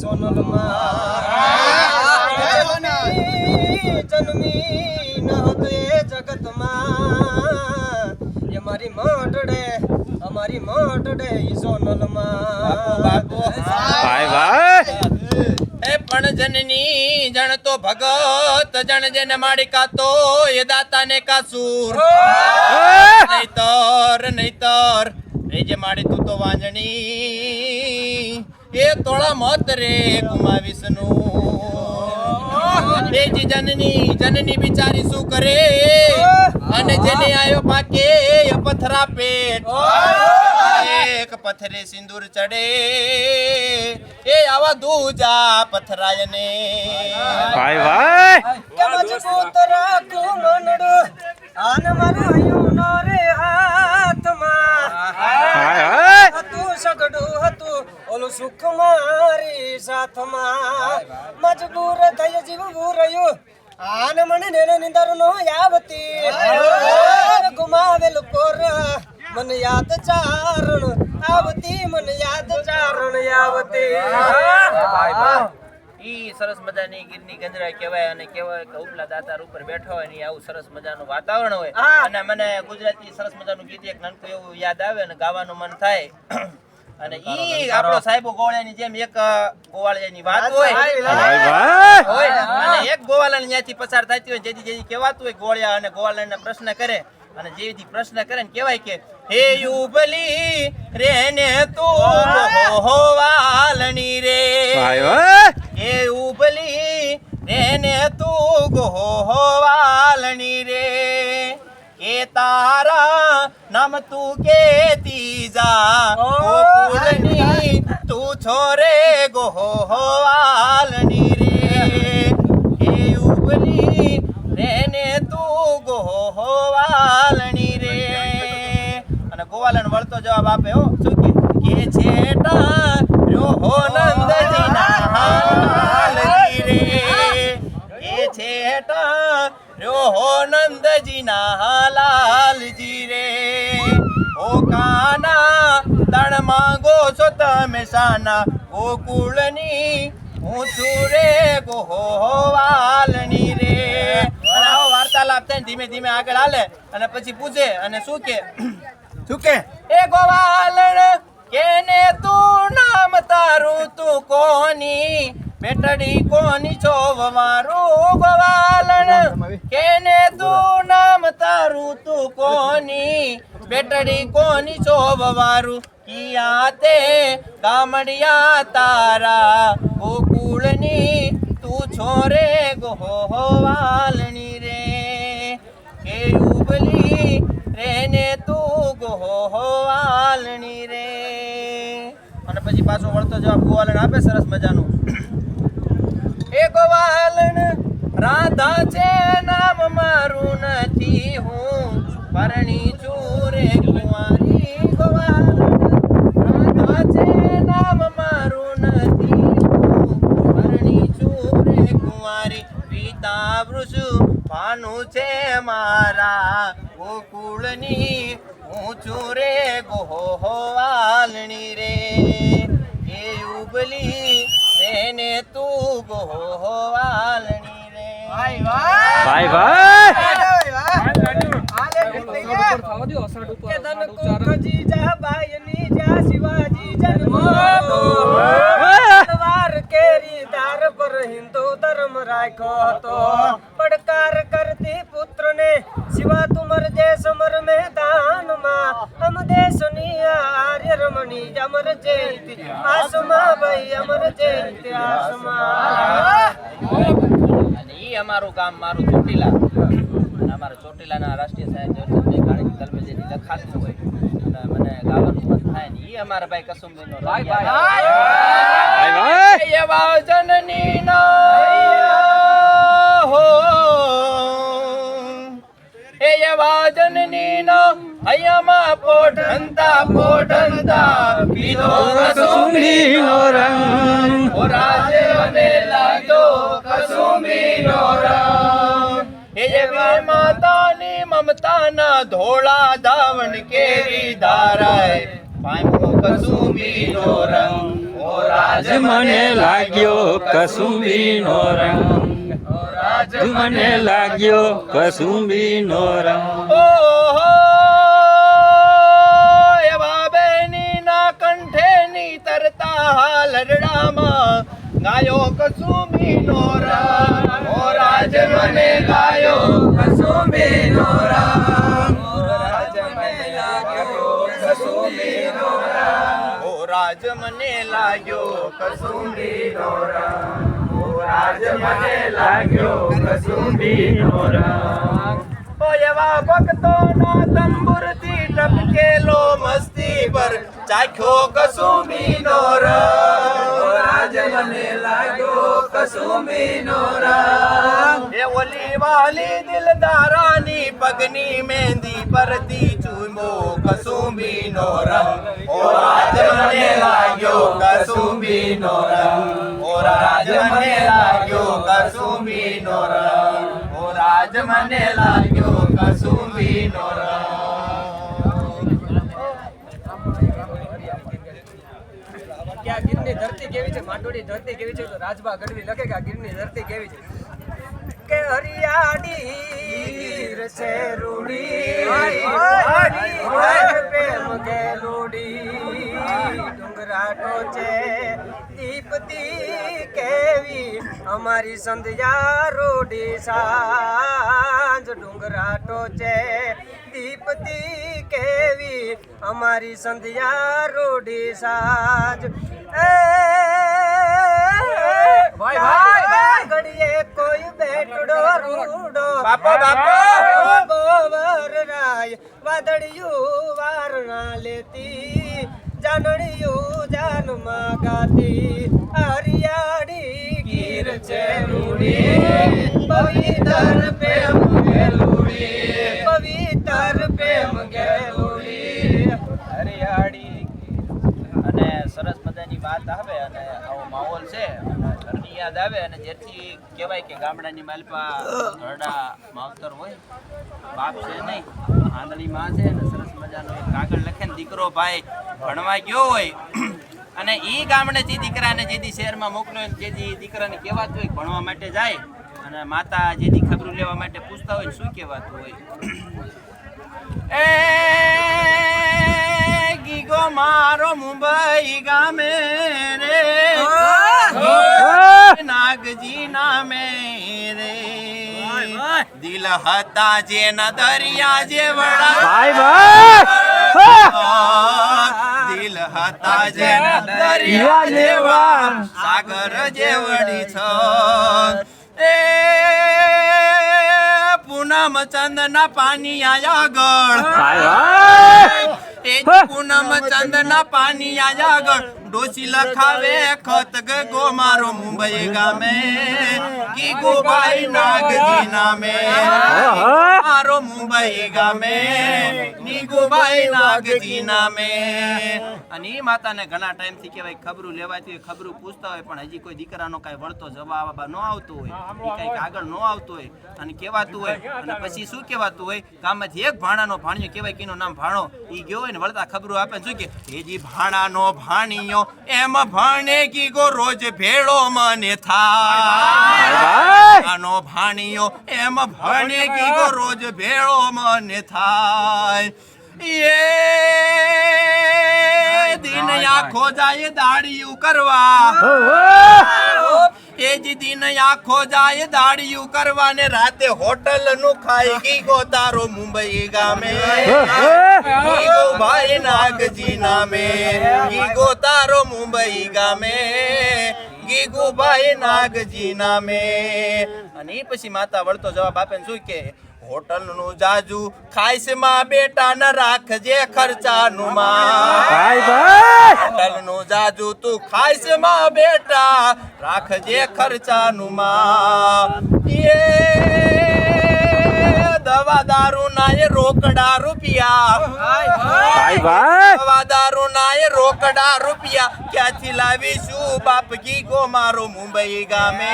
સોનલમાં જન્મી ન હતો એ જગતમાં એ મારી મટડે અમારી મટડે સોનલમાં ભાઈ ભાઈ એ પણ જનની જણ તો ભગત, જણ જેને માડિકા તો એ દાતા ને કાસુર. નહીતર નહીતર, એ જે માડી તું તો વાંજણી. એ તોળા મત રે કુમા વિષ્ણુ એ જી જનની જનની બિચારી શું કરે? અને જેને આયો પાકે એ પથરા પેટ. એક પથરે સિંદૂર ચડે. એ આવા દૂજા પથરાય ને ભાઈ ભાઈ. કે મજબૂત રાખું મનડું આન મારું હૈયું નો રે હાથમાં. હાય હાય તું સગડું હતું. ઓલું સુખ મારી સાથમાં. મજબૂર થઈ જીવવું રહ્યું આન મને નેનો નિંદર નો યાવતી ગુમાવેલ પોર મને યાદ ચારણ આવતી મને યાદ ચારણ આવતી. ઈ સરસ મજાની ગીરની ગંજરા કહેવાય અને કહેવાય કે ઉપલા દાતાર ઉપર બેઠો હોય ને આવું સરસ મજાનું વાતાવરણ હોય. અને મને ગુજરાતી સરસ મજાનું ગીત એક નાનકું એવું યાદ આવે અને ગાવાનું મન થાય. અને ઈ આપણો સાહેબો ગોવાળિયાની જેમ એક ગોવાળિયાની વાત હોય. ભાઈ ભાઈ. હોય. અને એક ગોવાળાને ત્યાંથી પસાર થતી હોય જેથી જેથી કહેવાતું હોય ગોવાળિયા અને ગોવાળાને પ્રશ્ન કરે. અને જેવી પ્રશ્ન કરે ને કહેવાય કે હે યુબલી રેને તું હોવાલણી રે. હે યુબલી ઉબલી રેને તું ગોવાલણી રે. કે તારા નામ તું કેતી જા. ગોકુળની તું છોરે ગોવાલણી રે. હે ઉબલી રેને તું ગોવાલણી રે. અને ગોવાલન વળતો જવાબ આપે હો શું કે? કે છેટા રોહો નંદજીના હાલજી રે. એ છેટા રોહો નંદજીના હાલાલજી રે. ઓ કાના તણ માંગો છો તમે શાના ગોકુળની. હું છું રે વાલની રે. અને આવો વાર્તાલાપ થઈને ધીમે ધીમે આગળ હાલે અને પછી પૂછે અને શું કે? શું કે? એ ગોવાલણ કેને તું નામ તારું? તું કોની? બેટડી કોની? છો મારું ગોવાલણ કેને તું નામ તારું? તું કોની? બેટડી કોની છો વારું કિયા તે ગામડિયા તારા, ગોકુળની તું છોરે ગોવાલણી રે. કે ઉબલી રેને તું ગોવાલણી રે. અને પછી પાછો વળતો જવાબ ગોવાલણ આપે, સરસ મજાનું. એ ગોવાલણ રાધા છે, નામ મારું નથી, હું પરણી ભાનું છે મારા ગોકુળની હું છું રે ગોવાલણી રે તું ગોવાલણી રે ભાઈ ભાઈ કે ધન કોખજી જા બાયની જા શિવાજી જન્મો તલવાર કેરી દાર પર હિન્દુ ધર્મ રાખ્યો હતો પડકાર કરતી પુત્રને શિવા તુમર જે સમર મેદાનમાં અમ દેશની આર્ય રમણી અમર જે આસમા ભાઈ અમર જે ઇતિહાસમાં અને ઈ અમારું ગામ મારું ચોટીલા અને અમારા ચોટીલાના રાષ્ટ્રીય સાહિત્ય જયંતિ કાળજી કલમેજીની લખાતું હોય અને મને ગાવાનું મન થાય ને ઈ અમારા ભાઈ કસુંબીનો ભાઈ ભાઈ ભાઈ જનની જનની હો. એ એવા જનની હૈયામાં પોઢંતા પોઢંતા પીધો કસુંબીનો રંગ. ઓ રાજે મને લાગ્યો કસુંબીનો રંગ. એ એવી માતાની મમતાના ધોળા ધાવણ કેરી ધારાય. પામ્યો કસુંબીનો રંગ. આજ મને લાગ્યો કસુંબીનો રંગ. આજ મને લાગ્યો કસુંબીનો રંગ. ઓહો એવા બેની ના કંઠેની તરતા હાલરડામાં ગાયો કસુમી રંગ. ઓ રાજ મને ગાયો કસુમી રંગ. લાગ્યો કસુમીનો રંગ ઓ રાજ મને લાગ્યો કસુમીનો રંગ ઓ એવા કસુમીનો રંગ રાજ મને કસુમી નો રંગ એ ઓલી વાલી દિલદારાની પગની મહેંદી પરથી ચૂમો કસુમીનો રંગ ઓ રાજ મને લાગ્યો કસુમીનો રંગ ઓ રાજ મને લાગ્યો કસુમીનો રંગ ઓ રાજ મને લાગ્યો કસુમીનો રંગ કે આ ગીરની ધરતી કેવી છે? માંડોળી ધરતી કેવી છે? તો રાજભા ગઢવી લખે કે આ ગીરની ધરતી કેવી છે? કે હરિયાળી છે રૂડી. પ્રેમ ગેલુડી ડુંગરાટો છે દીપતી કેવી? અમારી સંધ્યા રોડી સાંજ. ડુંગરાટો છે દીપતી કેવી? અમારી સંધ્યા રોડી સાંજ. બાપા, બાપા. ગોવર રાય વાદળિયું વારણા લેતી જાનડિયું જાનમાં ગાતી હરિયાળી ગીર છે રૂડી પવિત્ર પ્રેમ ગેલુડી પવિત્ર પ્રેમ ગેલુડી હરિયાળી અને સરસ મજાની વાત આવે અને આવો માહોલ છે. ઘરની યાદ આવે અને જેથી કહેવાય કે ગામડાની માલપા ઘરડા માવતર હોય, બાપ છે નહીં આંધળી માં છે અને સરસ મજાનો કાગળ લખે ને દીકરો ભાઈ ભણવા ગયો હોય, અને એ ગામડે જે દીકરાને જેથી શહેરમાં મોકલ્યો જેથી દીકરાને કહેવાતું હોય ભણવા માટે જાય, અને માતા જેથી ખબરું લેવા માટે પૂછતા હોય શું કહેવાતું હોય. એ મારો મુંબઈ ગામે રે. નાગજી નામે રે. દિલ હતા જે ના દરિયા જે વડા. ભાઈ ભાઈ. દિલ હતા જે ના દરિયા જેવા સાગર જેવડી છો. એ પૂનમ ચંદ ના પાણી આયા ગળ. ભાઈ ભાઈ. એ પૂનમ ચંદ ના પાણી આયા ગળ ડોસી લખાવે ખત ગો મારો મુંબઈ ગામે. કી નાગજી નામે. મારો મુંબઈ ગામે. ની નાગજી નામે. અને એ માતાને ઘણા ટાઈમથી કહેવાય ખબરું લેવાતી હોય ખબરું પૂછતા હોય પણ હજી કોઈ દીકરાનો કાંઈ વળતો જવાબ ન આવતો હોય. કાંઈક આગળ ન આવતો હોય અને કહેવાતું હોય. અને પછી શું કહેવાતું હોય? ગામમાંથી એક ભાણાનો ભાણિયો કહેવાય કે એનું નામ ભાણો એ ગયો હોય ને વળતા ખબરું આપે શું કે? હેજી ભાણાનો ભાણિયો એમ ભાણે કી ગો રોજ ભેળો મને થાય. આનો ભાણિયો એમ ભણે ગીગો રોજ ભેળો મને થાય. એ દિન આખો જાય દાડિયું કરવા. એ જ દિન આખો જાય દાડિયું કરવા ને રાતે હોટલનું ખાઈ ગીગો તારો મુંબઈ ગામે. ગીગો ભાઈ નાગજી નામે. ગીગો તારો મુંબઈ ગામે. ગીગુ ભાઈ નાગજી નામે. અને એ પછી માતા વળતો જવાબ આપે ને શું કે હોટલનું જાજુ ખાઈશમાં બેટા ન રાખજે ખર્ચાનું માં. ભાઈ ભાઈ! હોટલનું જાજુ તું ખાઈશમાં બેટા રાખજે ખર્ચાનું નું એ દવા દારૂ ના એ રોકડા રૂપિયા. દવા દારૂ ના એ રોકડા ક્યાંથી લાવીશું બાપ ગીગો મારો મુંબઈ ગામે.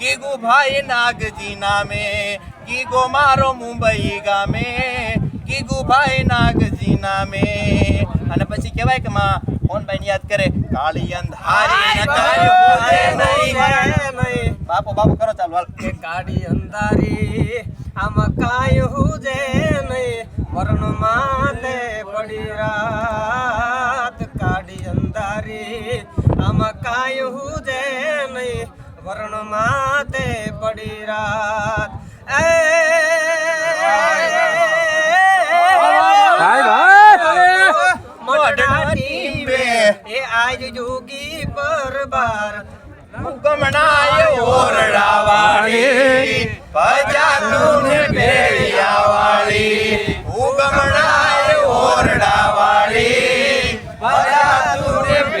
ગીગુ ભાઈ નાગજી નામે. ગીગો મારો મુંબઈ ગામે. ગીગુ ભાઈ નાગજી નામે. અને પછી કહેવાય કે માં મોહનભાઈ યાદ કરે કાળી અંધારી બાપો. બાપો કરો ચાલો હાલ. કાળી અંધારી આમાં હું જે નહીં વરણ માથે પડી કાળી અંધારી આમાં કાય હું જે નહીં વર્ણ માતે પડી રાત. એ! આજ જોગી પરબાર ગમણાય ઓરડા વાળી ભજા તું ભેળિયા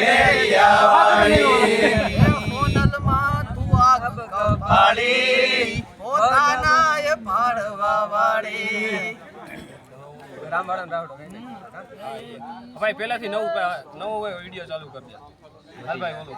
ભજાતું ને ભેળિયા વાળી ભાઈ પહેલાથી નવું નવો વીડિયો ચાલુ કરજે હાલ ભાઈ બોલો